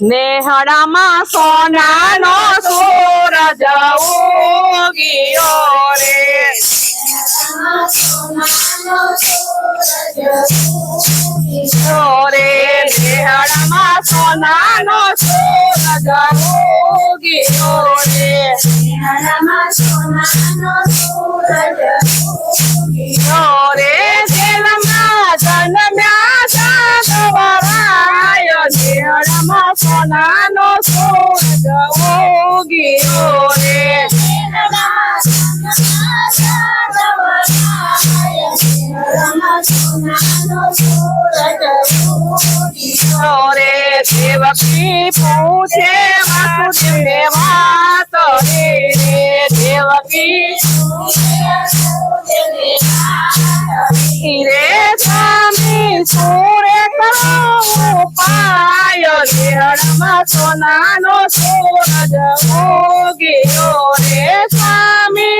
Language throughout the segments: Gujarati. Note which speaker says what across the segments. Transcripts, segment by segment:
Speaker 1: નેહડામાં સોનાનો સૂરજ ઉગ્યો રે. રે. નેહડામાં સોનાનો સૂરજ ઉગ્યો રે. રે. રે દેવકી પૂછે વાસુદેવને વાત રે દેવકી. રે સ્વામી સુરે કરો ઉપાય દેહળમાં સોનાનો સૂરજ ઉગ્યો રે સ્વામી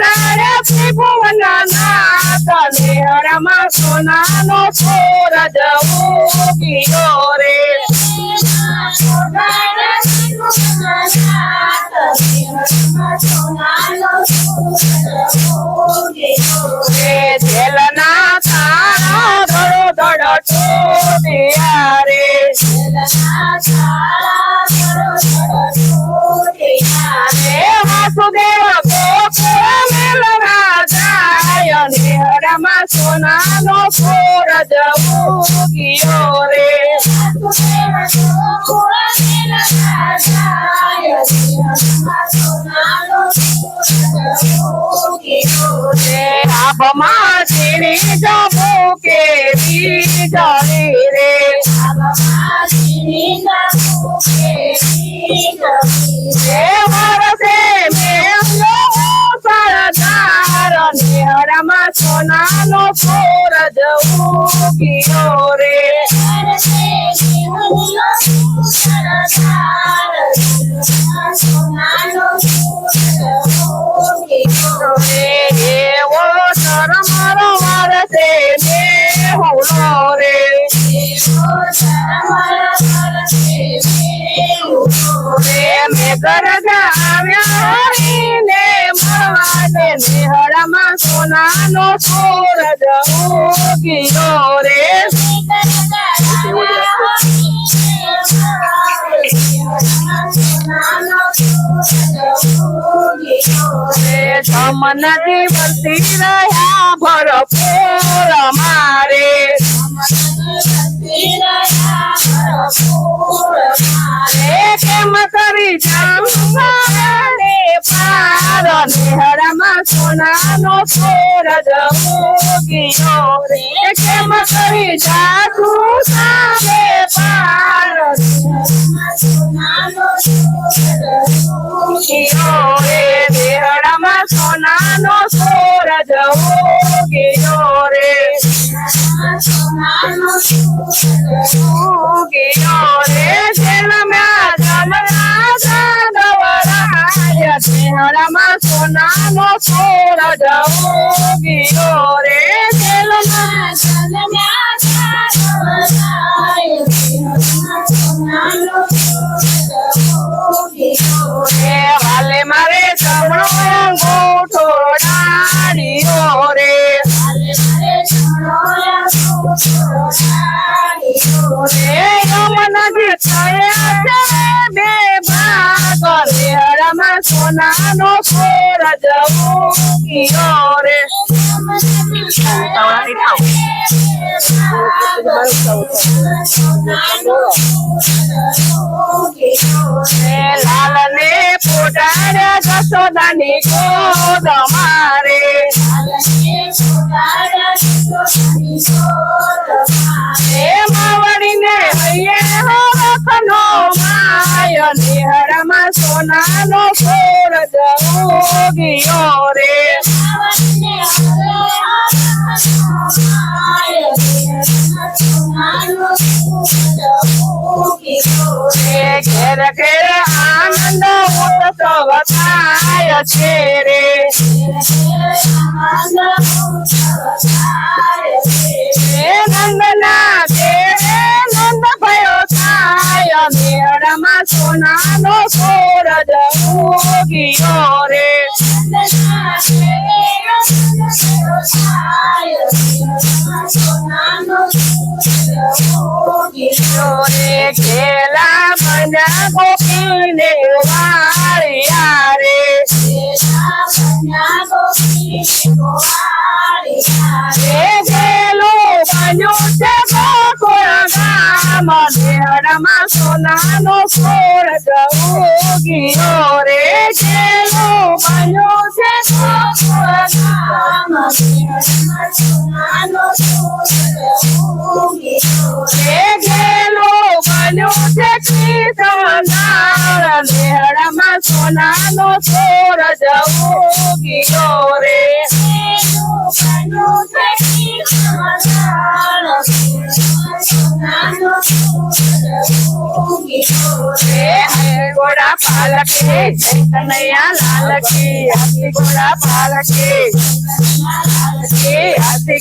Speaker 1: માં સોદારે ત્રિભુવનના નાથ નેહળમાં સોનાનો સૂરજ ઉગ્યો રે જેલના તારા ધડો ધડ ટૂટ્યા રે. રે. જાય નેહળમાં સોનાનો સૂરજ ઉગ્યો રે રે આભમાં ચીરી જબુ કે નેહળમાં સોનાનો સૂરજ ઉગ્યો રે. એવો શરમરો વરસે મેહુલો રે. મેઘર આવ્યા નેહળમાં સોનાનો સૂરજ ઉગ્યો રે રે જમનથી વરસી રહ્યા ભરપૂર મારે રે કેમ સોનાનો સૂરજ ઉગ્યો રે. કેમ કરી જાદુ સામે પાર ઉગ્યો રે. નેહળમાં સોનાનો સૂરજ ઉગ્યો રે. ઉગ્યો રે જેલમાં નેહળમાં સોનાનો સૂરજ ઉગ્યો રે જેલમાં રે વાલે મારે જમણો અંગૂઠો ડાળીઓ રે રે યમનજી થયા છે બે ભાગ રેહળમાં સોનાનો સૂરજ ઉગ્યો રે. લાલ ને પોટાડ્યા જસોદાની ગોદ મારે. માવડીને હૈયે હરખનો માય નિહળમાં સોનાનો સૂરજ ઉગિયો રે. ઘેર ઘેર આનંદ ઉત્સવ થાય છે રે. નંદના ઘેરે નંદ ભયો થાય. મેળમાં સોનાનો સૂરજ ઉગિયો રે રે ખેલા બન્યા ગોપીને વાળિયા રે ગેલું બન્યું છે ગોકુળ ગામ સોનાનો સૂરજ ઉગિયો રે ગેલું બન્યું છે ગેલું બન્યું છે સોનાનો घोड़ा पालक नया लाल हाथी घोड़ा पालक हाथी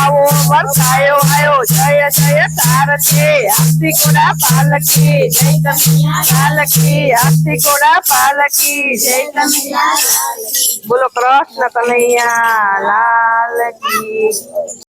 Speaker 1: आओ बरसायो आयो जय जय तारके हाथी घोड़ा पालक जय पालक हाथी घोड़ा पालक जय बोलो कृष्ण कन्हैया लाल की।